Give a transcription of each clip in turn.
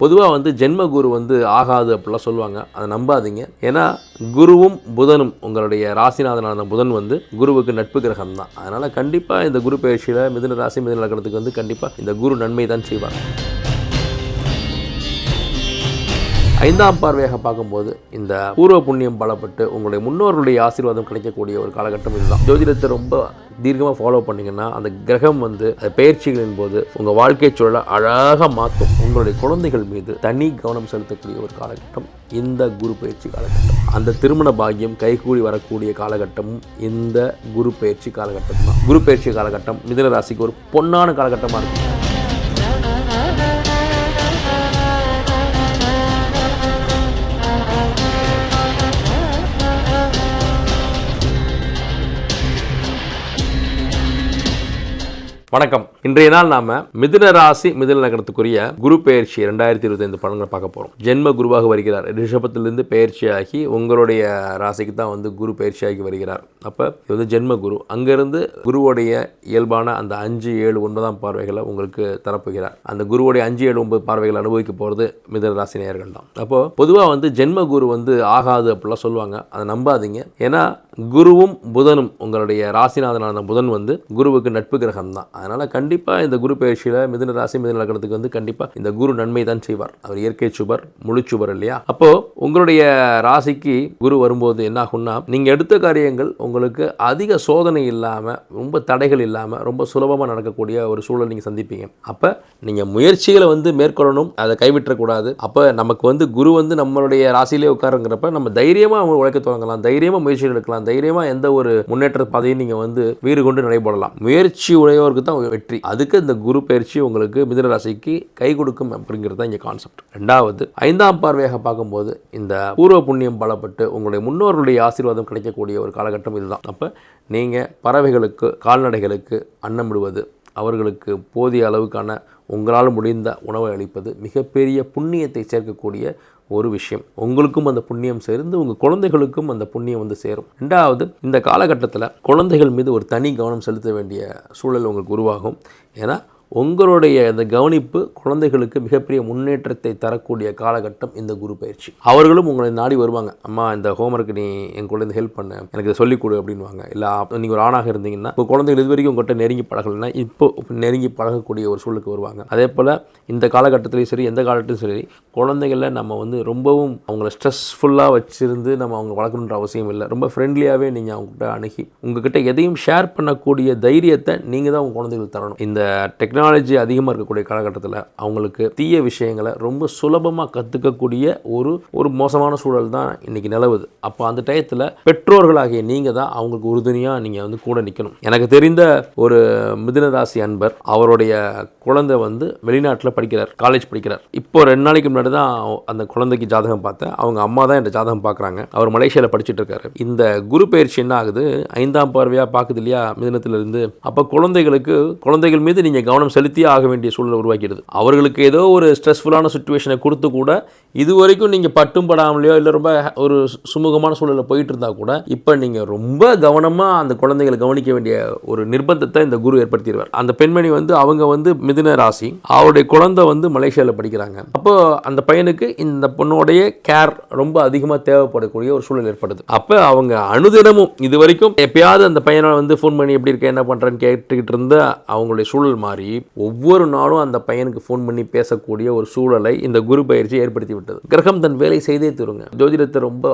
பொதுவாக வந்து ஜென்ம குரு வந்து ஆகாது அப்படிலாம் சொல்லுவாங்க. அதை நம்பாதீங்க. ஏன்னா குருவும் புதனும் உங்களுடைய ராசிநாதனான புதன் வந்து குருவுக்கு நட்பு கிரகம் தான் அதனால் கண்டிப்பாக இந்த குரு பயிற்சியில் மிதுன ராசி மிதுன லக்னத்துக்கு வந்து கண்டிப்பாக இந்த குரு நன்மை தான் செய்வாங்க ஐந்தாம் பார்வையாக பார்க்கும்போது இந்த பூர்வ புண்ணியம் பலப்பட்டு உங்களுடைய முன்னோர்களுடைய ஆசீர்வாதம் கிடைக்கக்கூடிய ஒரு காலகட்டம் இதுதான். ஜோதிடத்தை ரொம்ப தீர்க்கமாக ஃபாலோ பண்ணிங்கன்னா அந்த கிரகம் வந்து அந்த பயிற்சிகளின் போது உங்கள் வாழ்க்கை சூழலை அழகாக மாற்றும். உங்களுடைய குழந்தைகள் மீது தனி கவனம் செலுத்தக்கூடிய ஒரு காலகட்டம் இந்த குரு பயிற்சி காலகட்டம். அந்த திருமண பாக்கியம் கைகூடி வரக்கூடிய காலகட்டமும் இந்த குரு பயிற்சி காலகட்டம் தான். குரு பயிற்சி காலகட்டம் மிதுன ராசிக்கு ஒரு பொன்னான காலகட்டமாக இருக்கும் வணக்கம். இன்றைய நாள் நாம மிதுன ராசி மிதுன நகரத்துக்குரிய குரு பெயர்ச்சி ரெண்டாயிரத்தி இருபத்தி ஐந்து படங்களை பார்க்க போறோம். ஜென்ம குருவாக வருகிறார். ரிஷபத்திலிருந்து பெயர்ச்சியாகி உங்களுடைய ராசிக்கு தான் வந்து குரு பெயர்ச்சியாகி வருகிறார். அப்ப இது வந்து ஜென்ம குரு. அங்கிருந்து குருவுடைய இயல்பான அந்த அஞ்சு ஏழு ஒன்பதாம் பார்வைகளை உங்களுக்கு தரப்போகிறார். அந்த குருவுடைய அஞ்சு ஏழு ஒன்பது பார்வைகளை அனுபவிக்க போறது மிதுன ராசி நேயர்கள் தான் அப்போ பொதுவாக வந்து ஜென்ம குரு வந்து ஆகாது அப்படிலாம் சொல்லுவாங்க. அதை நம்பாதீங்க. ஏன்னா குருவும் புதனும் உங்களுடைய ராசிநாதனான புதன் வந்து குருவுக்கு நட்பு கிரகம் தான் அதனால் கண்டிப்பாக இந்த குரு பயிற்சியில் மிதுன ராசி மிதுன லக்னத்துக்கு வந்து கண்டிப்பாக இந்த குரு நன்மை தான் செய்வார். அவர் இயற்கை சுபர் முழு சுபர் இல்லையா? அப்போது உங்களுடைய ராசிக்கு குரு வரும்போது என்ன ஆகும்னா நீங்கள் எடுத்த காரியங்கள் உங்களுக்கு அதிக சோதனை இல்லாமல் ரொம்ப தடைகள் இல்லாமல் ரொம்ப சுலபமாக நடக்கக்கூடிய ஒரு சூழல் நீங்கள் சந்திப்பீங்க. அப்போ நீங்கள் முயற்சிகளை வந்து மேற்கொள்ளணும் அதை கைவிட்டக்கூடாது. அப்போ நமக்கு வந்து குரு வந்து நம்மளுடைய ராசியிலே உட்காருங்கிறப்ப நம்ம தைரியமாக அவங்க உழைக்க தொடங்கலாம் தைரியமாக முயற்சிகள் எடுக்கலாம். தைரியமாக எந்த ஒரு முன்னேற்ற பாதையும் நீங்கள் வந்து வீறு கொண்டு நடைபெறலாம். முயற்சி உடையவருக்கு தான் வெற்றி. அதுக்கு இந்த குரு பயிற்சி உங்களுக்கு மிதனராசிக்கு கை கொடுக்கும் அப்படிங்கிறது தான் இங்கே கான்செப்ட் ரெண்டாவது ஐந்தாம் பார்வையாக பார்க்கும்போது இந்த பூர்வ புண்ணியம் பலப்பட்டு உங்களுடைய முன்னோர்களுடைய ஆசீர்வாதம் கிடைக்கக்கூடிய ஒரு காலகட்டம் இதுதான். அப்போ நீங்கள் பறவைகளுக்கு கால்நடைகளுக்கு அன்னமிடுவது அவர்களுக்கு போதிய அளவுக்கான உங்களால் முடிந்த உணவை அளிப்பது மிகப்பெரிய புண்ணியத்தை சேர்க்கக்கூடிய ஒரு விஷயம். உங்களுக்கும் அந்த புண்ணியம் சேர்ந்து உங்கள் குழந்தைகளுக்கும் அந்த புண்ணியம் வந்து சேரும். ரெண்டாவது இந்த காலகட்டத்தில் குழந்தைகள் மீது ஒரு தனி கவனம் செலுத்த வேண்டிய சூழல் உங்களுக்கு உருவாகும். ஏன்னா உங்களுடைய இந்த கவனிப்பு குழந்தைகளுக்கு மிகப்பெரிய முன்னேற்றத்தை தரக்கூடிய காலகட்டம் இந்த குரு பயிற்சி. அவர்களும் உங்களை நாடி வருவாங்க. அம்மா இந்த ஹோம்ஒர்க் நீ என் குழந்தை ஹெல்ப் பண்ண. எனக்கு இதை சொல்லிக் கொடு அப்படின்வாங்க இல்லை நீங்கள் ஒரு ஆணாக இருந்தீங்கன்னா உங்கள் குழந்தைகள் இது வரைக்கும் உங்கள்கிட்ட நெருங்கி பழகலைன்னா இப்போ நெருங்கி பழகக்கூடிய ஒரு சூழலுக்கு வருவாங்க. அதே போல் இந்த காலகட்டத்திலையும் சரி எந்த காலகட்டத்திலும் சரி குழந்தைகளை நம்ம வந்து ரொம்பவும் அவங்கள ஸ்ட்ரெஸ்ஃபுல்லாக வச்சுருந்து நம்ம அவங்க வளர்க்கணுன்ற அவசியம் இல்லை. ரொம்ப ஃப்ரெண்ட்லியாகவே நீங்கள் அவங்ககிட்ட அணுகி உங்ககிட்ட எதையும் ஷேர் பண்ணக்கூடிய தைரியத்தை நீங்கள் தான் உங்கள் குழந்தைகளுக்கு தரணும். இந்த டெக்னாலஜி அதிகமாக இருக்கக்கூடிய காலகட்டத்தில் அவங்களுக்கு தீய விஷயங்களை ரொம்ப சுலபமாக கற்றுக்கக்கூடிய ஒரு ஒரு மோசமான சூழல் தான் இன்றைக்கி நிலவுது. அப்போ அந்த டயத்தில் பெற்றோர்களாகிய நீங்கள் தான் அவங்களுக்கு உறுதுணையாக நீங்கள் வந்து கூட நிற்கணும் எனக்கு தெரிந்த ஒரு மிதுனராசி அன்பர் அவருடைய குழந்தை வந்து வெளிநாட்டில் படிக்கிறார் காலேஜ் படிக்கிறார். இப்போ ரெண்டு நாளைக்கு முன்னாடி தான் அந்த குழந்தைக்கு ஜாதகம் பார்த்தேன். அவங்க அம்மா தான் இந்த ஜாதகம் பார்க்குறாங்க அவர் மலேசியாவில் படிச்சுட்டு இருக்காரு. இந்த குரு பயிற்சி என்ன ஆகுது? ஐந்தாம் பார்வையாக பார்க்குது இல்லையா? மிதனத்திலிருந்து அப்போ குழந்தைகளுக்கு குழந்தைகள் மீது நீங்கள் கவனம் செலுத்தியே ஆக வேண்டிய சூழலை உருவாக்கிடுது. அவர்களுக்கு ஏதோ ஒரு ஸ்ட்ரெஸ்ஃபுல்லான சுச்சுவேஷனை கொடுத்து கூட இது வரைக்கும் நீங்கள் பட்டும் படாமலையோ இல்லை ரொம்ப ஒரு சுமூகமான சூழலில் போயிட்டு இருந்தால் கூட இப்போ நீங்கள் ரொம்ப கவனமாக அந்த குழந்தைகளை கவனிக்க வேண்டிய ஒரு நிர்பந்தத்தை இந்த குரு ஏற்படுத்திடுவார். அந்த பெண்மணி வந்து அவங்க வந்து மிதுன ராசி. அவருடைய குழந்தை வந்து மலேசியாவில் படிக்கிறாங்க. அப்போ அந்த பையனுக்கு இந்த பொண்ணுடைய கேர் ரொம்ப அதிகமாக தேவைப்படக்கூடிய ஒரு சூழல் ஏற்படுது. அப்போ அவங்க அனுதினமும் இது வரைக்கும் எப்பயாவது அந்த பையனை வந்து ஃபோன் பண்ணி எப்படி இருக்க என்ன பண்ணுறேன்னு கேட்டுக்கிட்டு இருந்த அவங்களுடைய சூழல் மாறி ஒவ்வொரு நாளும் அந்த பையனுக்கு ஃபோன் பண்ணி பேசக்கூடிய ஒரு சூழலை இந்த குரு பயிற்சி ஏற்படுத்தி விட்டது கிரகம் தன் வேலை செய்தே தருங்க. ஜோதிடத்தை ரொம்ப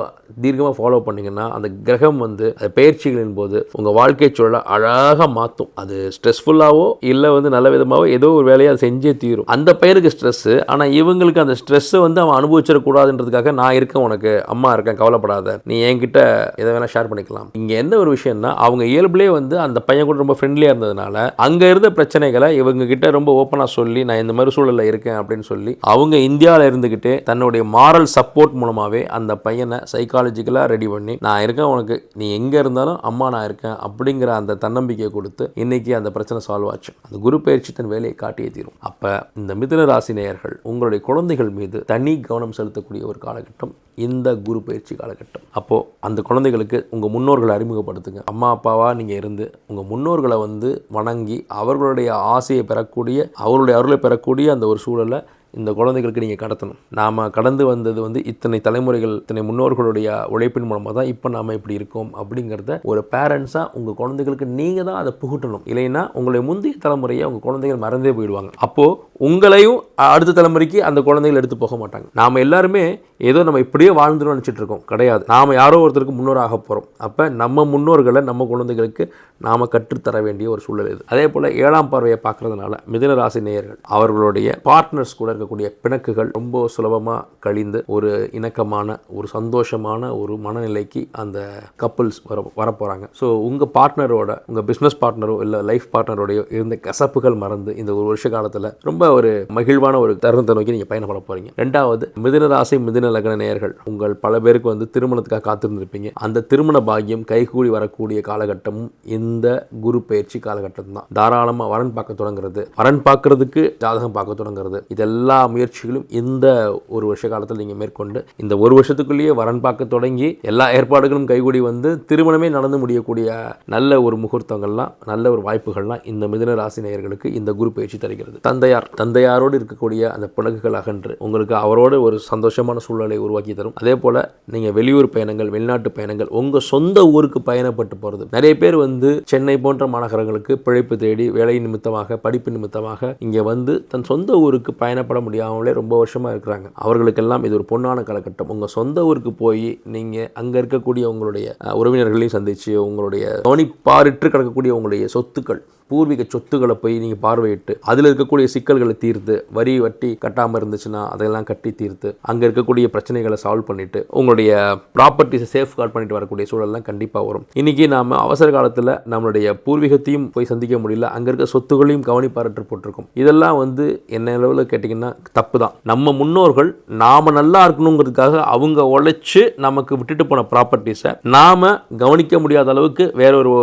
தீர்க்கமாக ஃபாலோ பண்ணிங்கன்னா அந்த கிரகம் வந்து அந்த பயிற்சிகளின் போது உங்கள் வாழ்க்கை சூழலை அழகாக மாற்றும் அது ஸ்ட்ரெஸ்ஃபுல்லாகவோ இல்லை வந்து நல்ல விதமாகவோ ஏதோ ஒரு வேலையை அதை செஞ்சே தீரும். அந்த பையனுக்கு ஸ்ட்ரெஸ்ஸு ஆனால் இவங்களுக்கு அந்த ஸ்ட்ரெஸ்ஸை வந்து அவன் அனுபவிச்சிடக்கூடாதுன்றதுக்காக நான் இருக்கேன் உனக்கு அம்மா இருக்கேன் கவலைப்படாத. நீ என்கிட்ட எதை வேணால் ஷேர் பண்ணிக்கலாம். இங்கே என்ன ஒரு விஷயம்னா அவங்க இயல்புலேயே வந்து அந்த பையன் கூட ரொம்ப ஃப்ரெண்ட்லியாக இருந்ததுனால அங்கே இருந்த பிரச்சனைகளை இவங்க அவங்கக்கிட்ட ரொம்ப ஓப்பனாக சொல்லி நான் இந்த மாதிரி சூழலில் இருக்கேன் அப்படின்னு சொல்லி அவங்க இந்தியாவில் இருந்துக்கிட்டே தன்னுடைய மாரல் சப்போர்ட் மூலமாகவே அந்த பையனை சைக்காலஜிக்கலாக ரெடி பண்ணி நான் இருக்கேன் உனக்கு நீ எங்கே இருந்தாலும் அம்மா நான் இருக்கேன் அப்படிங்கிற அந்த தன்னம்பிக்கையை கொடுத்து இன்னைக்கு அந்த பிரச்சனை சால்வ் ஆச்சு. அந்த குரு பயிற்சி தன் வேலையை காட்டியே தீரும். அப்போ இந்த மிதுன ராசி நேயர்கள் உங்களுடைய குழந்தைகள் மீது தனி கவனம் செலுத்தக்கூடிய ஒரு காலகட்டம் இந்த குரு பயிற்சி காலகட்டம். அப்போது அந்த குழந்தைகளுக்கு உங்கள் முன்னோர்களை அறிமுகப்படுத்துங்க. அம்மா அப்பாவாக நீங்கள் இருந்து உங்கள் முன்னோர்களை வந்து வணங்கி அவர்களுடைய ஆசையை பெறக்கூடிய அவருடைய அருளை பெறக்கூடிய அந்த ஒரு சூழலை இந்த குழந்தைகளுக்கு நீங்கள் கடத்தணும். நாம் கடந்து வந்தது வந்து இத்தனை தலைமுறைகள் இத்தனை முன்னோர்களுடைய உழைப்பின் மூலமாக தான் இப்போ நாம் இப்படி இருக்கோம் அப்படிங்கிறத ஒரு பேரண்ட்ஸாக உங்கள் குழந்தைகளுக்கு நீங்கள் தான் அதை புகட்டணும். இல்லைன்னா உங்களுடைய முந்தைய தலைமுறையை உங்கள் குழந்தைகள் மறந்தே போயிடுவாங்க. அப்போது உங்களையும் அடுத்த தலைமுறைக்கு அந்த குழந்தைகள் எடுத்து போக மாட்டாங்க. நாம் எல்லாருமே ஏதோ நம்ம இப்படியே வாழ்ந்துடும் நினச்சிட்டு இருக்கோம் கிடையாது. நாம் யாரோ ஒருத்தருக்கு முன்னோராக போகிறோம் அப்போ நம்ம முன்னோர்களை நம்ம குழந்தைகளுக்கு நாம் கற்றுத்தர வேண்டிய ஒரு சூழல் இது. அதே போல் ஏழாம் பார்வையை பார்க்கறதுனால மிதுன ராசி நேயர்கள் அவர்களுடைய பார்ட்னர்ஸ் கூட இருக்கக்கூடிய பிணக்குகள் ரொம்ப சுலபமாக கழிந்து ஒரு இணக்கமான ஒரு சந்தோஷமான ஒரு மனநிலைக்கு அந்த கப்புள்ஸ் வர வரப்போகிறாங்க ஸோ உங்கள் பார்ட்னரோட உங்கள் பிஸ்னஸ் பார்ட்னரோ இல்லை லைஃப் பார்ட்னரோடையோ இருந்த கசப்புகள் மறந்து இந்த ஒரு வருஷ காலத்தில் ரொம்ப ஒரு மகிழ்வான ஒரு தருணத்தை நோக்கி நீங்கள் பயணப்பட போகிறீங்க ரெண்டாவது மிதுன ராசி மிதுன லக்ன நேயர்கள் உங்கள் பல பேருக்கு வந்து திருமணத்துக்காக காத்திருந்திருப்பீங்க. அந்த திருமண பாக்கியம் கைகூடி வரக்கூடிய காலகட்டமும் இந்த குரு பயிற்சி காலகட்டம் தான் தாராளமாக வரன் பார்க்க தொடங்குறது. வரன் பார்க்கறதுக்கு ஜாதகம் பார்க்க தொடங்குறது. இதெல்லாம் எல்லா முயற்சிகளும் இந்த ஒரு வருஷ காலத்தில் நீங்கள் மேற்கொண்டு இந்த ஒரு வருஷத்துக்குள்ளேயே வரன் பார்க்க தொடங்கி எல்லா ஏற்பாடுகளும் கைகூடி வந்து திருமணமே நடந்து முடியக்கூடிய நல்ல ஒரு முகூர்த்தங்கள்லாம் நல்ல ஒரு வாய்ப்புகள்லாம் இந்த மிதன ராசி நேயர்களுக்கு இந்த குரு பயிற்சி தருகிறது. தந்தையார் தந்தையாரோடு இருக்கக்கூடிய அந்த பிணக்குகள் அகன்று உங்களுக்கு அவரோடு ஒரு சந்தோஷமான சூழ்நிலை உருவாக்கி தரும். அதே போல் நீங்கள் வெளியூர் பயணங்கள் வெளிநாட்டு பயணங்கள் உங்கள் சொந்த ஊருக்கு பயணப்பட்டு போகிறது நிறைய பேர் வந்து சென்னை போன்ற மாநகரங்களுக்கு பிழைப்பு தேடி வேலை நிமித்தமாக படிப்பு நிமித்தமாக இங்கே வந்து தன் சொந்த ஊருக்கு பயணப்பட முடியாமலே ரொம்ப வருஷமாக இருக்கிறாங்க. அவர்களுக்கெல்லாம் இது ஒரு பொன்னான காலகட்டம். உங்கள் சொந்த ஊருக்கு போய் நீங்கள் அங்கே இருக்கக்கூடிய உங்களுடைய உறவினர்களையும் சந்தித்து உங்களுடைய கவனிப்பாரிட்டு கிடக்கக்கூடிய உங்களுடைய சொத்துக்கள் பூர்வீக சொத்துக்களை போய் நீங்கள் பார்வையிட்டு அதில் இருக்கக்கூடிய சிக்கல்களை தீர்த்து வரி வட்டி கட்டாமல் இருந்துச்சுன்னா அதெல்லாம் கட்டி தீர்த்து அங்கே இருக்கக்கூடிய பிரச்சனைகளை சால்வ் பண்ணிட்டு உங்களுடைய ப்ராப்பர்ட்டிஸை சேஃப் கார்டு பண்ணிட்டு வரக்கூடிய சூழல்லாம் கண்டிப்பாக வரும். இன்றைக்கி நாம் அவசர காலத்தில் நம்மளுடைய பூர்வீகத்தையும் போய் சந்திக்க முடியல அங்கே இருக்க சொத்துகளையும் கவனிப்பாரற்று போட்டிருக்கும். இதெல்லாம் வந்து என்ன அளவில் கேட்டிங்கன்னா தப்பு தான் நம்ம முன்னோர்கள் நாம் நல்லா இருக்கணுங்கிறதுக்காக அவங்க உழைச்சி நமக்கு விட்டுட்டு போன ப்ராப்பர்ட்டிஸை நாம் கவனிக்க முடியாத அளவுக்கு வேறொரு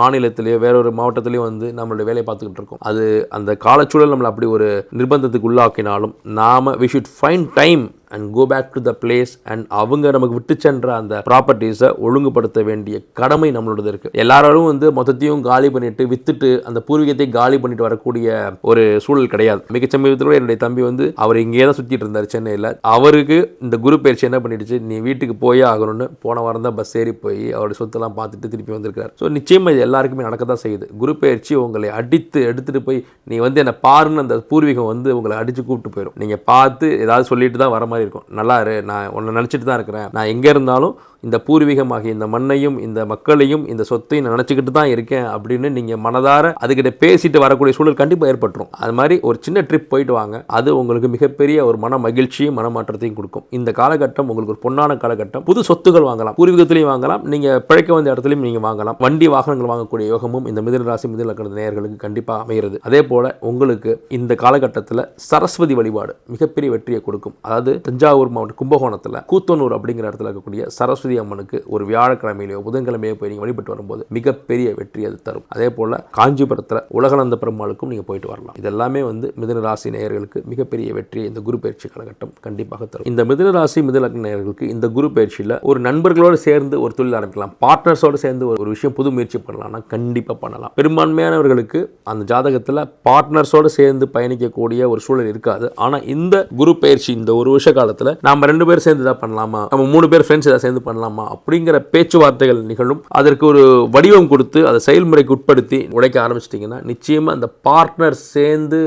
மாநிலத்திலேயோ வேறொரு மாவட்டத்திலேயோ வந்து நம்மளுடைய வேலையை பார்த்துக்கிட்டு இருக்கோம். அது அந்த காலச்சூழல் நம்மளை அப்படி ஒரு நிர்பந்தத்துக்கு உள்ளாக்கினாலும் நாம் we should find time and go back to the place and அவங்க நமக்கு விட்டு சென்ற அந்த ப்ராப்பர்ட்டிஸை ஒழுங்குபடுத்த வேண்டிய கடமை நம்மளோடது இருக்குது எல்லாரும் வந்து மொத்தத்தையும் காலி பண்ணிட்டு வித்துட்டு அந்த பூர்வீகத்தை காலி பண்ணிட்டு வரக்கூடிய ஒரு சூழல் கிடையாது. மிக சமீபத்தில் என்னுடைய தம்பி வந்து அவர் இங்கே தான் சுற்றிட்டு இருந்தார் சென்னையில். அவருக்கு இந்த குரு பயிற்சி என்ன பண்ணிடுச்சு? நீ வீட்டுக்கு போயே ஆகணும்னு போன வாரம் தான் பஸ் ஏறி போய் அவருடைய சொத்தெல்லாம் பார்த்துட்டு திருப்பி வந்திருக்காரு ஸோ நிச்சயமாக இது எல்லாருக்குமே நடக்க தான் செய்யுது. குரு பயிற்சி உங்களை அடித்து எடுத்துகிட்டு போய் நீ வந்து என்னை பாருன்னு அந்த பூர்வீகம் வந்து உங்களை அடித்து கூப்பிட்டு போயிடும் நீங்கள் பார்த்து ஏதாவது சொல்லிட்டு தான் வர மாதிரி இருக்கும். நல்லா இரு நான் உன்னை நினச்சிட்டு தான் இருக்கிறேன். நான் எங்கே இருந்தாலும் இந்த பூர்வீகமாகி இந்த மண்ணையும் இந்த மக்களையும் இந்த சொத்தையும் நான் நினச்சிக்கிட்டு தான் இருக்கேன் அப்படின்னு நீங்கள் மனதார அதுக்கிட்ட பேசிட்டு வரக்கூடிய சூழல் கண்டிப்பாக ஏற்பட்டுரும். அது மாதிரி ஒரு சின்ன ட்ரிப் போயிட்டு வாங்க. அது உங்களுக்கு மிகப்பெரிய ஒரு மன மகிழ்ச்சியும் மனமாற்றத்தையும் கொடுக்கும். இந்த காலகட்டம் உங்களுக்கு ஒரு பொன்னான காலகட்டம். புது சொத்துகள் வாங்கலாம். பூர்வீகத்திலையும் வாங்கலாம். நீங்கள் பிழைக்க வந்த இடத்துலையும் நீங்கள் வாங்கலாம். வண்டி வாகனங்கள் வாங்கக்கூடிய யோகமும் இந்த மிதுன ராசி மிதுன நேயர்களுக்கு கண்டிப்பாக அமைகிறது. அதே போல் உங்களுக்கு இந்த காலகட்டத்தில் சரஸ்வதி வழிபாடு மிகப்பெரிய வெற்றியை கொடுக்கும். அதாவது தஞ்சாவூர் மாவட்டம் கும்பகோணத்தில் கூத்தனூர் அப்படிங்கிற இடத்துல இருக்கக்கூடிய சரஸ்வதி அம்மனுக்கு ஒரு வியாழக்கிழமையிலையோ புதன்கிழமையோ போய் நீங்கள் வழிபட்டு வரும்போது மிகப்பெரிய வெற்றி அது தரும். அதே போல் காஞ்சிபுரத்தில் உலகநந்த பெருமாளுக்கும் நீங்கள் போயிட்டு வரலாம். இதெல்லாமே வந்து மிதுன ராசி நேயர்களுக்கு மிகப்பெரிய வெற்றியை இந்த குரு பயிற்சி காலகட்டம் கண்டிப்பாக தரும். இந்த மிதுன ராசி நேயர்களுக்கு இந்த குரு பயிற்சியில் ஒரு நண்பர்களோடு சேர்ந்து ஒரு தொழில் ஆரம்பிக்கலாம். பார்ட்னர்ஸோடு சேர்ந்து ஒரு ஒரு விஷயம் புது முயற்சி பண்ணலாம்னா கண்டிப்பாக பண்ணலாம். பெரும்பான்மையானவர்களுக்கு அந்த ஜாதகத்தில் பார்ட்னர்ஸோடு சேர்ந்து பயணிக்கக்கூடிய ஒரு சூழல் இருக்காது. ஆனால் இந்த குரு பயிற்சி இந்த ஒரு வருஷ காலத்தில் நாம் ரெண்டு பேர் சேர்ந்து இதாக பண்ணலாமா? நம்ம மூணு பேர் ஃப்ரெண்ட்ஸ் இதாக சேர்ந்து பண்ணலாமா? அப்படிங்கிற பேச்சுவார்த்தைகள் நிகழும். அதற்கு ஒரு வடிவம் கொடுத்து அதை செயல்முறைக்கு உட்படுத்தி உழைக்க ஆரம்பிச்சிட்டிங்கன்னா நிச்சயமாக அந்த பார்ட்னர் சேர்ந்து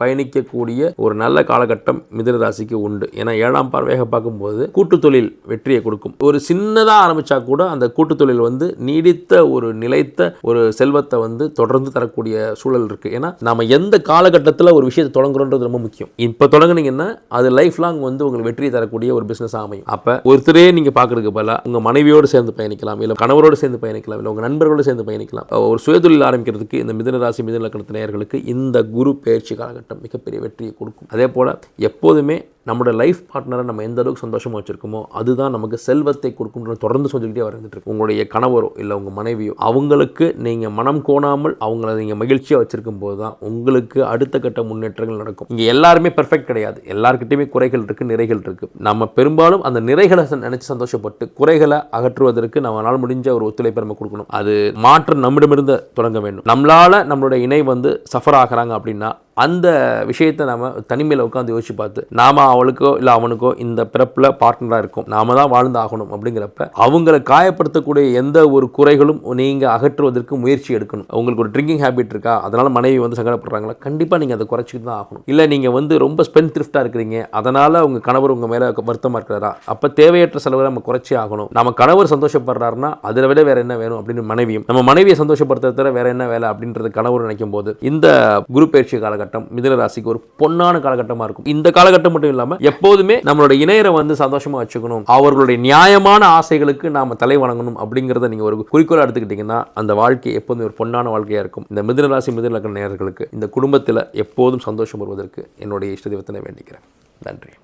பயணிக்கக்கூடிய ஒரு நல்ல காலகட்டம் மிதுன ராசிக்கு உண்டு. ஏன்னா ஏழாம் பார்வையாக பார்க்கும்போது கூட்டு தொழில் வெற்றியை கொடுக்கும். ஒரு சின்னதாக ஆரம்பிச்சா கூட அந்த கூட்டு தொழில் வந்து நீடித்த ஒரு நிலைத்த ஒரு செல்வத்தை வந்து தொடர்ந்து தரக்கூடிய சூழல் இருக்குது ஏன்னா நம்ம எந்த காலகட்டத்தில் ஒரு விஷயத்தை தொடங்குறோன்றது ரொம்ப முக்கியம். இப்போ தொடங்குனீங்கன்னா அது லைஃப் லாங் வந்து உங்களுக்கு வெற்றியை தரக்கூடிய ஒரு பிஸ்னஸ் அமையும். அப்போ ஒருத்தரே நீங்கள் பார்க்குறதுக்கு பதிலாக உங்கள் மனைவியோடு சேர்ந்து பயணிக்கலாம் இல்லை கணவரோடு சேர்ந்து பயணிக்கலாம் இல்லை உங்கள் நண்பர்களோடு சேர்ந்து பயணிக்கலாம். ஒரு சுயதொழில் ஆரம்பிக்கிறதுக்கு இந்த மிதுன ராசி மிதுன நேயர்களுக்கு இந்த குரு பயிற்சி காலகட்டம். மிகப்பெரிய வெற்றியை கொடுக்கும். அதே போல் எப்போதுமே நம்மளோட லைஃப் பார்ட்னரை நம்ம எந்த அளவுக்கு சந்தோஷமாக வச்சுருக்கோமோ அதுதான் நமக்கு செல்வத்தை கொடுக்கும்னு தொடர்ந்து சொல்லிக்கிட்டே வந்துட்டு இருக்கு. உங்களுடைய கணவரோ இல்லை உங்கள் மனைவியோ அவங்களுக்கு நீங்கள் மனம் கோணாமல் அவங்கள நீங்கள் மகிழ்ச்சியாக வச்சுருக்கும் போது தான் உங்களுக்கு அடுத்த கட்ட முன்னேற்றங்கள் நடக்கும். இங்கே எல்லாருமே பெர்ஃபெக்ட் கிடையாது. எல்லாருக்கிட்டையுமே குறைகள் இருக்குது நிறைகள் இருக்குது நம்ம பெரும்பாலும் அந்த நிறைகளை நினச்சி சந்தோஷப்பட்டு குறைகளை அகற்றுவதற்கு நம்மளால் முடிஞ்ச ஒரு ஒத்துழைப்பை நம்ம கொடுக்கணும். அது மாற்றம் நம்மிடமிருந்து தொடங்க வேண்டும். நம்மளால் நம்மளோட இணை வந்து சஃபர் ஆகிறாங்க அப்படின்னா அந்த விஷயத்தை நாம தனிமையில் உட்காந்து யோசிச்சு பார்த்து நாம் அவளுக்கோ இல்லை அவனுக்கோ இந்த பிறப்பில் பார்ட்னராக இருக்கும். நாம தான் வாழ்ந்து ஆகணும் அப்படிங்கிறப்ப அவங்கள காயப்படுத்தக்கூடிய எந்த ஒரு குறைகளும் நீங்கள் அகற்றுவதற்கு முயற்சி எடுக்கணும். உங்களுக்கு ஒரு ட்ரிங்கிங் ஹேபிட் இருக்கா? அதனால் மனைவி வந்து சங்கடப்படுறாங்களா? கண்டிப்பாக நீங்கள் அதை குறைச்சிட்டு தான் ஆகணும். இல்லை நீங்கள் வந்து ரொம்ப ஸ்பெண்ட் த்ரிஃப்டாக இருக்கிறீங்க. அதனால் உங்கள் கணவர் உங்கள் மேலே வருத்தமாக இருக்கிறாரா? அப்போ தேவையற்ற செலவை நம்ம குறைச்சி ஆகணும். நம்ம கணவர் சந்தோஷப்படுறாருன்னா அதில் விட வேறு என்ன வேணும் அப்படின்னு மனைவியும். நம்ம மனைவியை சந்தோஷப்படுத்துறத தவிர வேற என்ன வேலை அப்படின்றது கணவர் நினைக்கும் போது இந்த குரு பயிற்சி காலகட்டம் மிதுன ராசிக்கு ஒரு பொன்னான காலகட்டமாக இருக்கும். இந்த காலகட்டம் மட்டும் இல்லாமல் எப்போதுமே நம்மளோட இணையரை வந்து சந்தோஷமாக வச்சுக்கணும். அவர்களுடைய நியாயமான ஆசைகளுக்கு நாம் தலை வணங்கணும் அப்படிங்கிறத நீங்கள் ஒரு குறிக்கோளாக எடுத்துக்கிட்டிங்கன்னா அந்த வாழ்க்கை எப்போதுமே ஒரு பொன்னான வாழ்க்கையாக இருக்கும். இந்த மிதன ராசி மிதன லக்ன நேயர்களுக்கு இந்த குடும்பத்தில் எப்போதும் சந்தோஷம் வருவதற்கு என்னுடைய இஷ்ட தெய்வத்தினை வேண்டிக்கிறேன். நன்றி.